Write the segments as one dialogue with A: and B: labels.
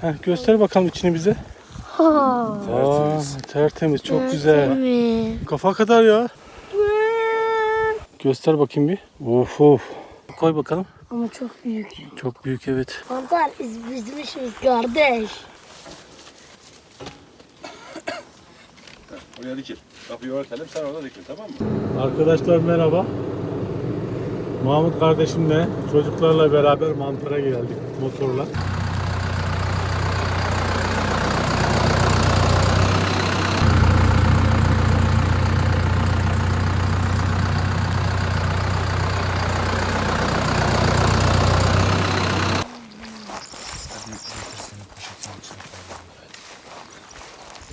A: Heh, göster bakalım içini bize.
B: Ha.
A: Aa, tertemiz çok güzel. Kafa kadar ya. Göster bakayım bir. Of of. Koy bakalım.
B: Ama çok büyük.
A: Çok büyük evet.
B: Mantar biz bizim işimiz kardeş.
C: Oraya dikil. Kapıyı örtelim sen orada dikil tamam mı?
A: Arkadaşlar merhaba. Mahmut kardeşimle çocuklarla beraber mantara geldik motorla.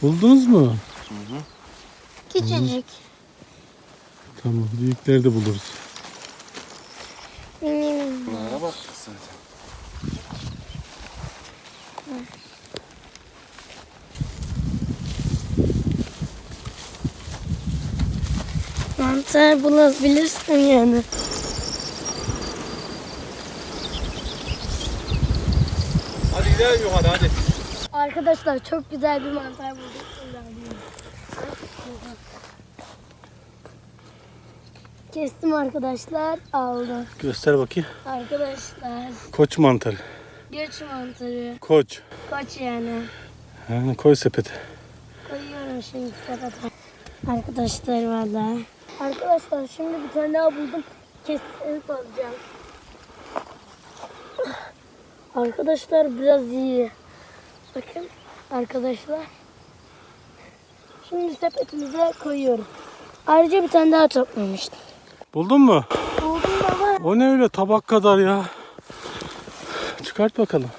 A: Buldunuz mu?
B: Küçücük.
A: Tamam, büyükleri de buluruz.
B: Benim.
C: Bunlara bak zaten.
B: Mantar bulabilirsin yani.
C: Hadi gidelim yukarı hadi.
B: Arkadaşlar çok güzel bir mantar bulduk. Kestim arkadaşlar. Aldım.
A: Göster bakayım.
B: Arkadaşlar.
A: Koç mantarı.
B: Göç mantarı.
A: Koç.
B: Koç yani.
A: Ha, koy sepete.
B: Koyuyorum şimdi sepete. Arkadaşlar valla. Arkadaşlar şimdi bir tane daha buldum. Kesin alacağım. Arkadaşlar biraz iyi. Bakın arkadaşlar. Şimdi sepetimize koyuyorum. Ayrıca bir tane daha toplamıştım.
A: Buldun mu?
B: Buldum baba.
A: O ne öyle tabak kadar ya. Çıkart bakalım.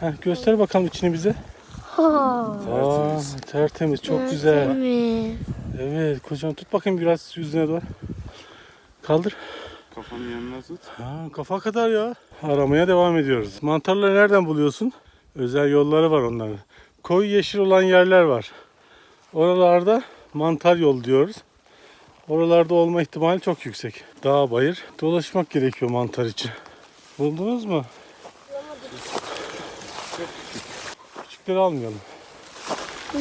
A: Heh, göster bakalım içini bize.
B: Ha.
A: Aa, tertemiz çok güzel.
B: Mi?
A: Evet kocaman tut bakayım biraz yüzüne doğru. Kaldır.
C: Kafanın yanına tut.
A: Ha, kafa kadar ya. Aramaya devam ediyoruz. Mantarları nereden buluyorsun? Özel yolları var onların. Koyu yeşil olan yerler var. Oralarda mantar yol diyoruz. Oralarda olma ihtimali çok yüksek. Dağ bayır dolaşmak gerekiyor mantar için. Buldunuz mu? Küçükleri almayalım.
B: Hmm,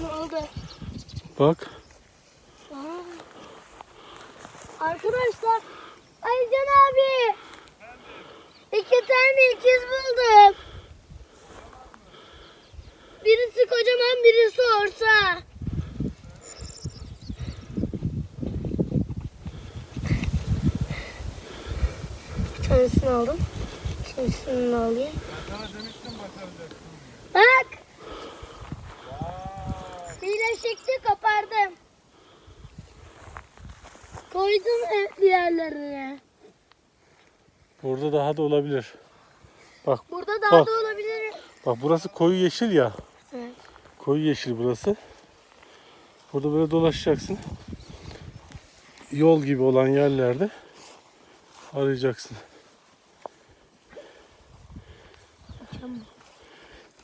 B: Ne oldu?
A: Bak.
B: Arkadaşlar Aycan abi iki tane ikiz buldum. Birisi kocaman birisi orta. Bir tanesini aldım. İkincisini alayım. Bak. Koydum diğerlerine.
A: Burada daha da olabilir. Bak
B: Burada daha
A: Bak.
B: da olabilir.
A: Bak burası koyu yeşil ya.
B: Evet.
A: Koyu yeşil burası. Burada böyle dolaşacaksın. Yol gibi olan yerlerde arayacaksın.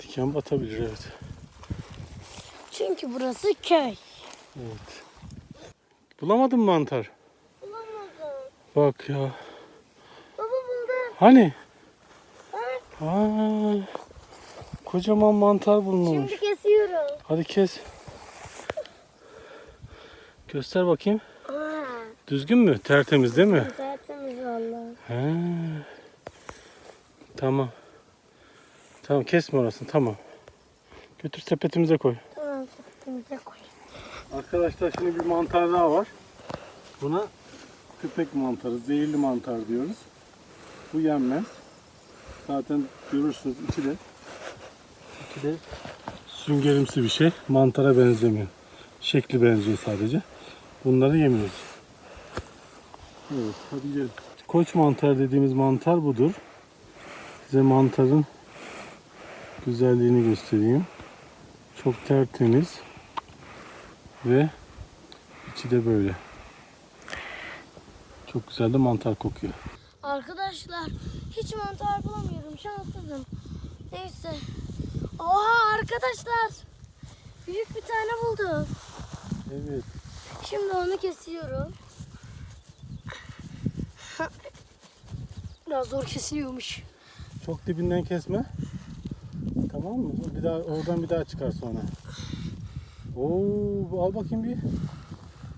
A: Diken batabilir evet.
B: Çünkü burası köy.
A: Evet. Bulamadın mı mantar? Bak ya.
B: Baba buldum.
A: Hani?
B: Bak
A: Aa, kocaman mantar bulunmuş.
B: şimdi kesiyorum.
A: Hadi kes. Göster bakayım.
B: Aa,
A: Düzgün mü? Tertemiz değil mi?
B: tertemiz valla.
A: He. Tamam. Tamam kesme orasını tamam. Götür sepetimize koy.
B: Tamam sepetimize koy.
A: Arkadaşlar şimdi bir mantar daha var. Buna köpek mantarı, zehirli mantar diyoruz. Bu yenmez. Zaten görürsünüz içi de içi de süngerimsi bir şey. Mantara benzemiyor. Şekli benziyor sadece. Bunları yemiyoruz. Evet, hadi gelin. Koç mantar dediğimiz mantar budur. Size mantarın güzelliğini göstereyim. Çok tertemiz ve içi de böyle. Çok güzel de mantar kokuyor.
B: Arkadaşlar hiç mantar bulamıyorum. Şanssızım. Neyse. Oha arkadaşlar. Büyük bir tane buldum.
A: Evet.
B: Şimdi onu kesiyorum. Biraz zor kesiliyormuş.
A: Çok dibinden kesme. Tamam mı? Bir daha oradan bir daha çıkar sonra. Oo, al bakayım bir.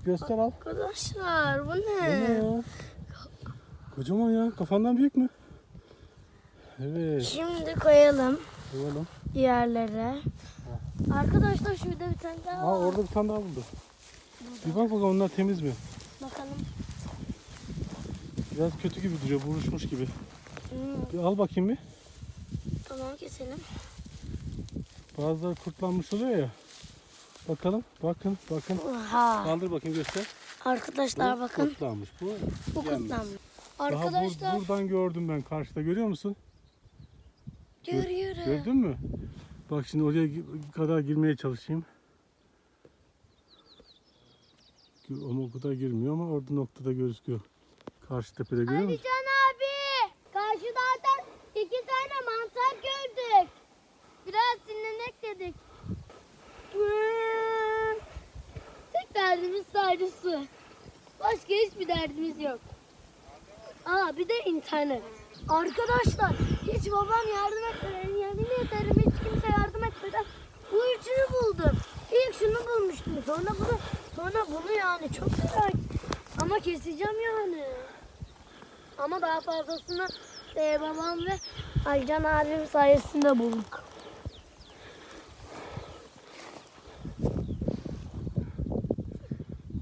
A: Göster al.
B: Arkadaşlar bu
A: Bu ne
B: ne?
A: ya? Kocaman ya. Kafandan büyük mü? Evet.
B: Şimdi koyalım
A: Koyalım.
B: diğerlere. Arkadaşlar şurada bir tane daha
A: Aa
B: var.
A: orada bir tane daha buldu. Bir bak bakalım onlar temiz mi?
B: Bakalım.
A: Biraz kötü gibi duruyor. Buruşmuş gibi.
B: Hmm,
A: Bir al bakayım bir.
B: tamam keselim.
A: Bazıları kurtlanmış oluyor ya. Bakalım. Bakın. Bakın.
B: Oha.
A: Kaldır bakayım göster.
B: Arkadaşlar
A: Bu
B: bakın.
A: Kurtlanmış. Bu
B: Bu
A: yenmez.
B: kurtlanmış.
A: Daha bur-
B: Arkadaşlar
A: buradan gördüm ben karşıda. Görüyor musun?
B: görüyorum.
A: Gördün mü? Bak şimdi oraya kadar girmeye çalışayım. Ama o kadar girmiyor ama orada noktada gözüküyor. Karşı tepede görüyor musun?
B: Can abi. Karşıdan iki tane mantar gördük. Biraz dinlenek dedik. Tek derdimiz sadece su. Başka hiçbir derdimiz yok. Aa bir de internet. Arkadaşlar hiç babam yardım etmeden yemin ederim hiç kimse yardım etmeden bu üçünü buldum. İlk şunu bulmuştum sonra bunu sonra bunu yani çok güzel. Ama keseceğim yani. Ama daha fazlasını e, babam ve Aycan abim sayesinde bulduk.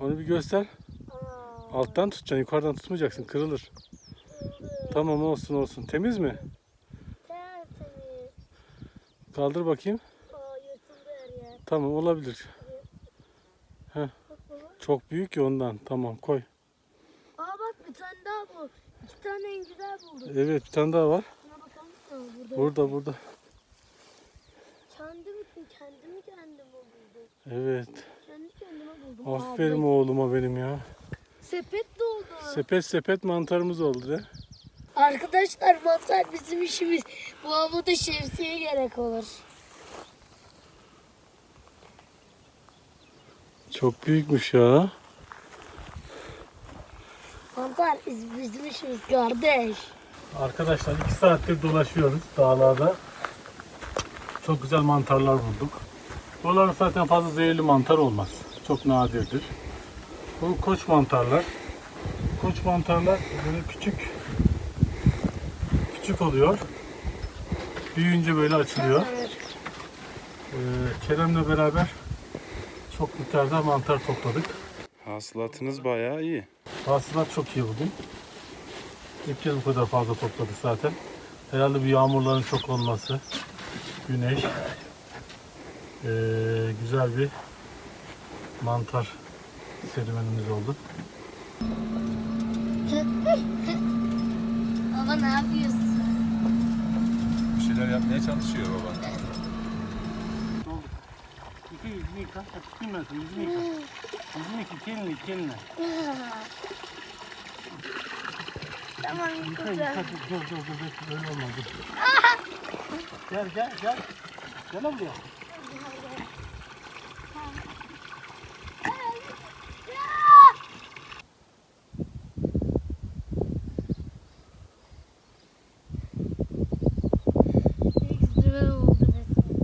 A: Onu bir göster. Alttan tutacaksın, yukarıdan tutmayacaksın. Kırılır. Tamam olsun olsun. Temiz mi?
B: Tertemiz.
A: Kaldır bakayım.
B: Aa yırtıldı her yer.
A: Tamam olabilir.
B: Baba.
A: Çok büyük ya ondan. Tamam koy.
B: Aa bak bir tane daha bu. İki tane en güzel bulduk.
A: Evet bir tane daha var.
B: Buna bakalım. Burada.
A: Burada burada.
B: Kendim kendimi kendime buldum.
A: Evet.
B: Kendi kendime buldum.
A: Aferin oğluma benim ya.
B: Sepet doldu.
A: Sepet sepet mantarımız oldu de.
B: Arkadaşlar mantar bizim işimiz. Bu havada şemsiye gerek olur.
A: Çok büyükmüş ya.
B: Mantar biz- bizim işimiz kardeş.
A: Arkadaşlar iki saattir dolaşıyoruz dağlarda. Çok güzel mantarlar bulduk. Buralarda zaten fazla zehirli mantar olmaz. Çok nadirdir. Bu koç mantarlar. Koç mantarlar böyle küçük küçük oluyor. Büyüyünce böyle açılıyor. Ee, Kerem'le beraber çok miktarda mantar topladık.
C: Hasılatınız bayağı iyi.
A: Hasılat çok iyi bugün. İlk kez bu kadar fazla topladık zaten. Herhalde bir yağmurların çok olması, güneş, eee, güzel bir mantar serüvenimiz oldu.
B: Baba ne yapıyorsun?
C: Bir şeyler yapmaya çalışıyor baba.
A: Yıka yüzünü yıka. Seni yüzünü yıka. Yüzünü yıka, kelini kelini.
B: Tamam
A: Yıka
B: güzel.
A: yıka. Dur dur dur. dur. Öyle olmaz. Gel gel gel. Gel buraya.
B: Ekstrem oldu resmen.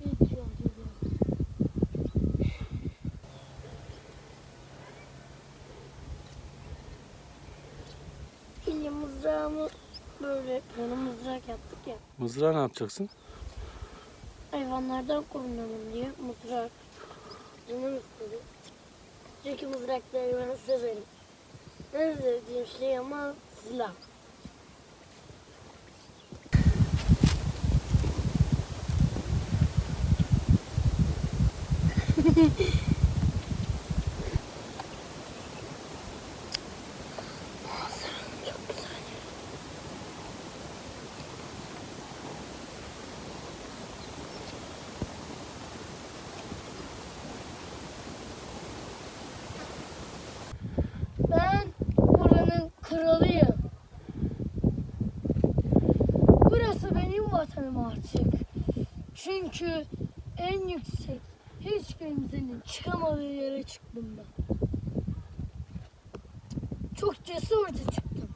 B: Hiç yok, hiç yok. İyi mızrağımı böyle böyle mızrak yaptık ya.
A: Mızrağı ne yapacaksın?
B: Hayvanlardan korunalım diye mızrak. Canım istedi. Çünkü mızrakları ben severim. En sevdiğim şey ama silah. Ben kralıyım. Burası benim vatanım artık. Çünkü en yüksek hiç kimsenin çıkamadığı yere çıktım ben. çok cesurca çıktım.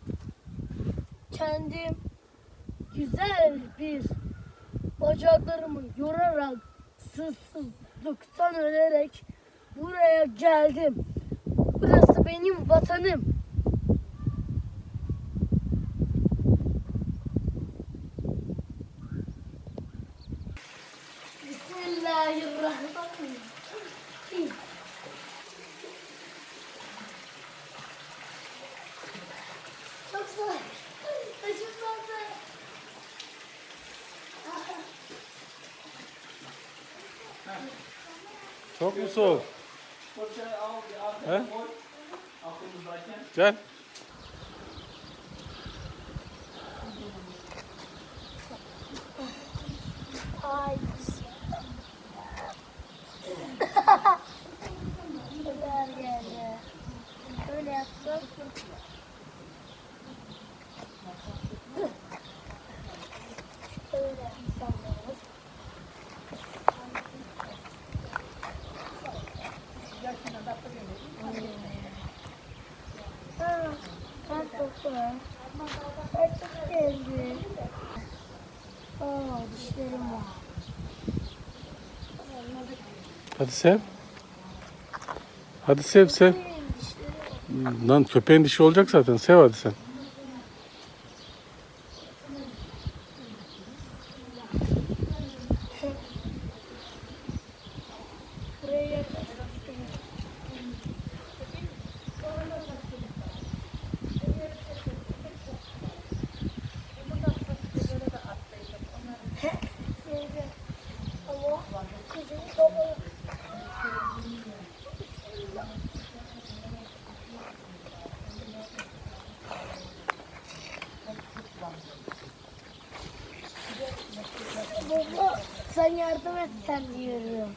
B: Kendim güzel bir bacaklarımı yorarak sızsızlıktan ölerek buraya geldim. Burası benim vatanım. Bismillahirrahmanirrahim. Çok zor. Taşınmazlar.
A: Çok mu soğuk?
D: Fırçayı al bir
A: He?
D: arkaya koy. Aklımızdayken.
A: Gel.
B: Ay. Kadar geldi. Böyle yapsak. Şöyle yapsam da olur. Ha, var. Ben çok. Aa, dişlerim var.
A: Hadi sev. Hadi sev sev. Lan köpeğin dişi olacak zaten. Sev hadi
B: sen. yardım et sen diyorum.